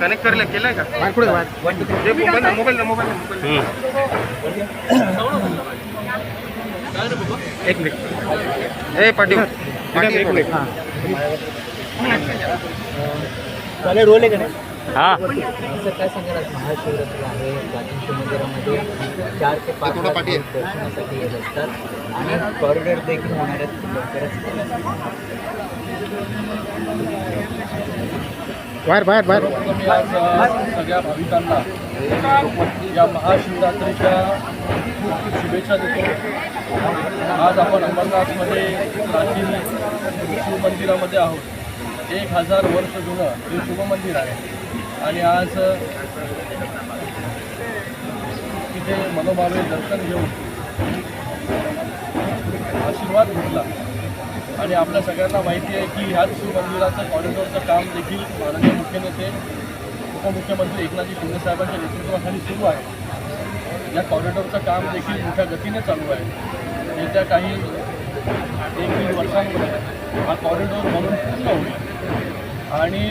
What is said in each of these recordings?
Connect करले केलंय का? जे मोबाईल मोबाईल मोबाईल मोबाईल एक मिनिट ए पाटील. पाटील एक मिनिट रोल आहे का नाही? हा. सर काय आज महाशिवरात्री आहे. गाजींच्या मंदिरामध्ये चार ते पाच दर्शनासाठी येत असतात आणि कॉरिडॉर देखील होणार आहेत. लवकरच. बाहेर बाहेर बाहेर. मी आज सगळ्या भाविकांना या महाशिवरात्रीच्या खूप खूप शुभेच्छा देतो. आज आपण अंबरनाथमध्ये प्राचीन शिवमंदिरामध्ये आहोत. एक हजार वर्ष जुनं हे शिवमंदिर आहे. आणि आज तिथे मनोभावे दर्शन घेऊन आशीर्वाद घेतला. आणि आपल्या सगळ्यांना माहिती आहे की ह्याच शिवमंदिराचं कॉरिडॉरचं काम देखील माननीय मुख्यनेते उपमुख्यमंत्री एकनाथजी शिंदे साहेबांच्या नेतृत्वाखाली सुरू आहे. या कॉरिडॉरचं काम देखील मोठ्या गतीने चालू आहे. येत्या काही एक दीड वर्षांमध्ये हा कॉरिडॉर म्हणून पूर्ण होईल. आणि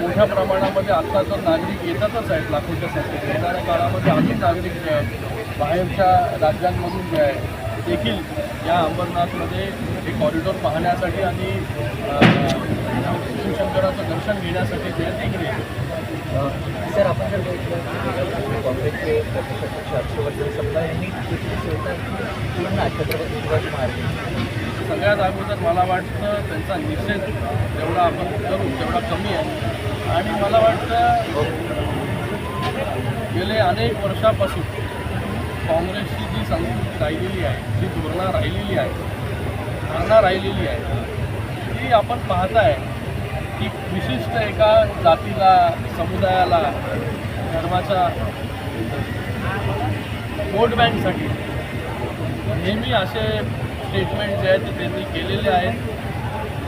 मोठ्या प्रमाणामध्ये आत्ता तर नागरिक येतातच आहेत लाखोच्या संख्येत येणाऱ्या काळामध्ये अनेक नागरिक जे आहेत बाहेरच्या राज्यांमधून जे आहे देखील या अंबरनाथमध्ये हे कॉरिडॉर पाहण्यासाठी आणि अं, शिवशंकराचं दर्शन घेण्यासाठी ते देखील. सर आपण जर बघितलं काँग्रेसचे प्रदेशाध्यक्ष हर्षवर्धन सत्ता यांनी पूर्ण छत्रपती शिवाजी महाराज सगळ्यात अगोदर मला वाटतं त्यांचा निषेध जेवढा आपण करू तेवढा कमी आहे आणि मला वाटतं गेले अनेक वर्षापासून काँग्रेसची जी संस्कृती राहिलेली आहे जी धोरणं राहिलेली आहे धारणा राहिलेली आहे ती आपण पाहताय की विशिष्ट एका जातीला समुदायाला धर्माच्या वोट बँकसाठी नेहमी असे स्टेटमेंट जे आहेत ते त्यांनी केलेले आहेत.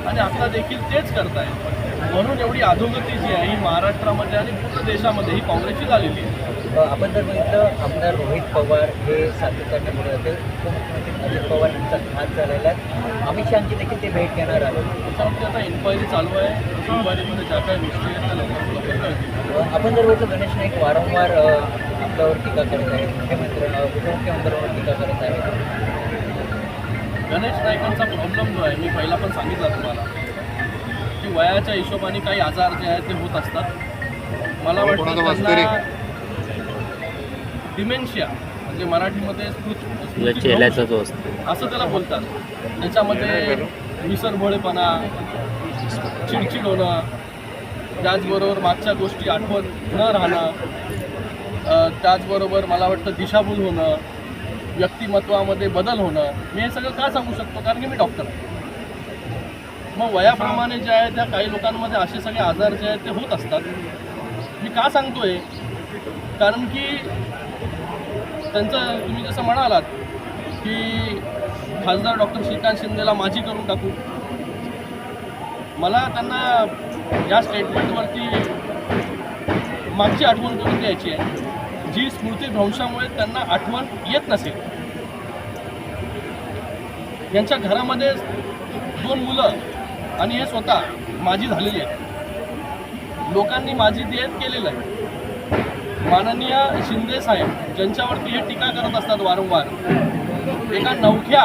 आणि आता देखील तेच करत आहेत म्हणून एवढी अधोगती जी आहे ही महाराष्ट्रामध्ये आणि पूर्ण देशामध्ये ही काँग्रेसची झालेली आहे. आपण जर बघितलं आमदार रोहित पवार हे सातत्याने पुढे होते. उपमुख्यमंत्री अजित पवार यांचा घात झालेला आहे. अमित शहाची देखील ते भेट घेणार आहेत. त्याच्यावरती आता इन्क्वायरी चालू आहे. इन्क्वायरीमध्ये ज्या काही गोष्टी आहेत आपण जर बघितलं गणेश नाईक वारंवार आपल्यावर टीका करत आहेत. मुख्यमंत्री उपमुख्यमंत्र्यांवर टीका करत आहेत. गणेश नाईकांचा प्रॉब्लेम जो आहे मी पहिला पण सांगितला तुम्हाला. की वयाच्या हिशोबाने काही आजार जे आहेत ते होत असतात. मला वाटतं डिमेन्शिया म्हणजे मराठीमध्ये स्मृत- चेहऱ्याचा जो असतो. असं त्याला बोलतात. त्याच्यामध्ये विसरभोळेपणा चिडचिड होणं त्याचबरोबर मागच्या गोष्टी आठवण न राहणं त्याचबरोबर मला वाटतं दिशाभूल होणं व्यक्तिमत्वामध्ये बदल होणं मी हे सगळं का सांगू शकतो? कारण की मी डॉक्टर आहे. मग वयाप्रमाणे जे आहे त्या काही लोकांमध्ये असे सगळे आजार जे आहेत ते होत असतात. मी का सांगतोय? कारण की त्यांचं तुम्ही जसं म्हणालात की खासदार डॉक्टर श्रीकांत शिंदेला माझी करून टाकू. मला त्यांना या स्टेटमेंटवरती मागची आठवण करून द्यायची आहे. जी स्मृतिभ्रंशामुळे त्यांना आठवण येत नसेल. यांच्या घरामध्ये दोन मुलं आणि हे स्वतः माझी झालेली आहेत. लोकांनी माझी देयत केलेलं आहे. माननीय शिंदे साहेब ज्यांच्यावरती हे टीका करत असतात वारंवार एका नवख्या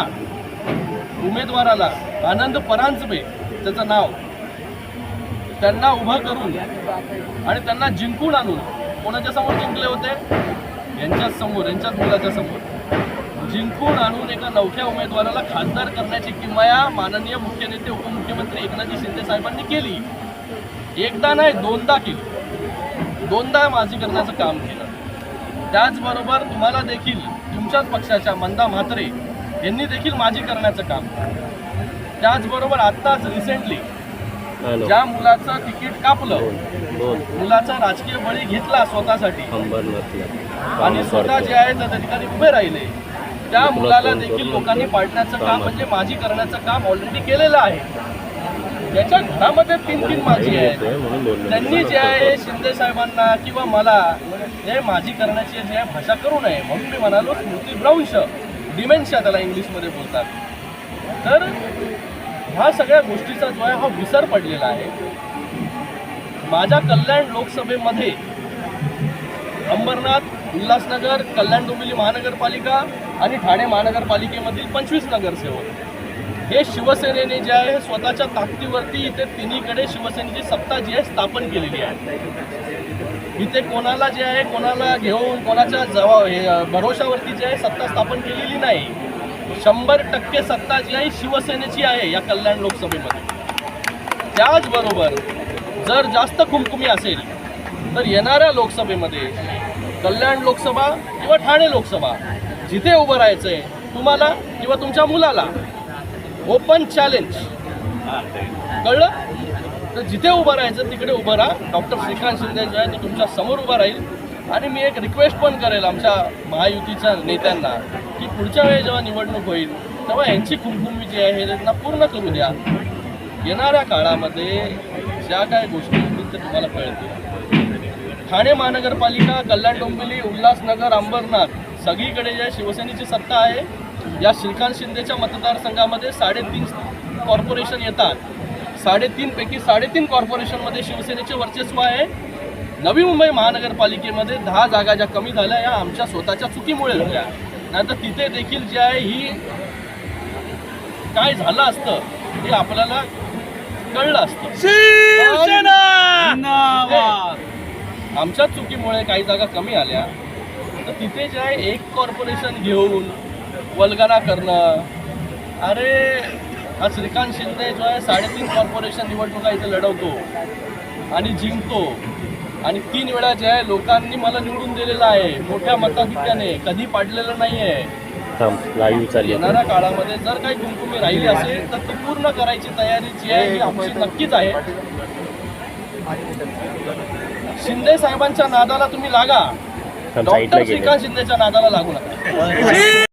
उमेदवाराला आनंद परांजपे त्याचं नाव त्यांना उभं करून आणि त्यांना जिंकून आणून कोणाच्या समोर जिंकले होते? यांच्याच समोर यांच्याच मुलाच्या समोर. जिंकून आणून एका नवख्या उमेदवाराला खासदार करण्याची किमया माननीय मुख्य नेते उपमुख्यमंत्री एकनाथजी शिंदे साहेबांनी केली. एकदा नाही दोनदा केली. दोनदा माझी करण्याचं काम केलं. त्याचबरोबर तुम्हाला देखील तुमच्याच पक्षाच्या मंदा म्हात्रे यांनी देखील माझी करण्याचं काम केलं. त्याचबरोबर आत्ताच रिसेंटली ज्या मुलाचं तिकीट कापलं मुलाचा राजकीय बळी घेतला स्वतःसाठी. आणि स्वतः जे आहे त्या ठिकाणी उभे राहिले. त्या मुलाला देखील लोकांनी पाडण्याचं काम म्हणजे माझी करण्याचं काम ऑलरेडी केलेलं आहे. ज्याच्या घरामध्ये तीन तीन माझी आहेत. त्यांनी जे आहे शिंदे साहेबांना किंवा मला जे माझी करण्याची जे आहे भाषा करू नये म्हणून मी म्हणालो स्मृतिभ्रंश डिमेन्शिया त्याला इंग्लिशमध्ये बोलतात. तर ह्या सगळ्या गोष्टीचा जो आहे हा विसर पडलेला आहे. माझ्या कल्याण लोकसभेमध्ये अंबरनाथ उल्हासनगर कल्याण डोंबिवली महानगरपालिका आणि ठाणे महानगरपालिकेमधील पंचवीस नगरसेवक हे शिवसेनेने जे आहे स्वतःच्या ताकदीवरती इथे तिन्हीकडे शिवसेनेची सत्ता जी आहे स्थापन केलेली आहे. इथे कोणाला जे आहे कोणाला घेऊन कोणाच्या जवा भरोशावरती जे आहे सत्ता स्थापन केलेली नाही. शंभर टक्के सत्ता जी आहे शिवसेनेची आहे या कल्याण लोकसभेमध्ये. त्याचबरोबर जर जास्त खुमखुमी असेल तर येणाऱ्या लोकसभेमध्ये कल्याण लोकसभा किंवा ठाणे लोकसभा जिथे उभं राहायचं आहे तुम्हाला किंवा तुमच्या मुलाला ओपन चॅलेंज कळलं? तर जिथे उभं राहायचं तिकडे उभं राहा. डॉक्टर श्रीकांत शिंदे जो आहे तो तुमच्यासमोर उभा राहील. आणि मी एक रिक्वेस्ट पण करेल आमच्या महायुतीच्या नेत्यांना की पुढच्या वेळी जेव्हा निवडणूक होईल तेव्हा यांची कुमकुमी जी आहे त्यांना पूर्ण करू द्या. येणाऱ्या काळामध्ये ज्या काय गोष्टी होतील ते तुम्हाला कळतील. ठाणे महानगरपालिका कल्याण डोंबिवली उल्हासनगर अंबरनाथ सगळीकडे जे आहे शिवसेनेची सत्ता आहे या श्रीकांत शिंदेच्या मतदारसंघामध्ये साडेतीन कॉर्पोरेशन येतात. साडेतीनपैकी साडेतीन कॉर्पोरेशनमध्ये शिवसेनेचे वर्चस्व आहे. नवी मुंबई महानगरपालिकेमध्ये दहा जागा ज्या कमी झाल्या या आमच्या स्वतःच्या चुकीमुळे झाल्या. नाहीतर तिथे देखील जे आहे ही काय झालं असतं हे आपल्याला कळलं असतं. पण आमच्या चुकीमुळे काही जागा कमी आल्या. तर तिथे जे आहे एक कॉर्पोरेशन घेऊन वल्गना करणं. अरे हा श्रीकांत शिंदे जो आहे साडेतीन कॉर्पोरेशन निवडणुका इथे लढवतो आणि जिंकतो. आणि तीन वेळा जे आहे लोकांनी मला निवडून दिलेलं आहे मोठ्या मताधिक्याने. कधी पाडलेलं नाही आहे. येणाऱ्या काळामध्ये जर काही कुमकुमी राहिली असेल तर ती पूर्ण करायची तयारी जी आहे ही आमची नक्कीच आहे. शिंदे साहेबांच्या नादाला तुम्ही लागा. डॉक्टर श्रीकांत शिंदेच्या नादाला लागू नका.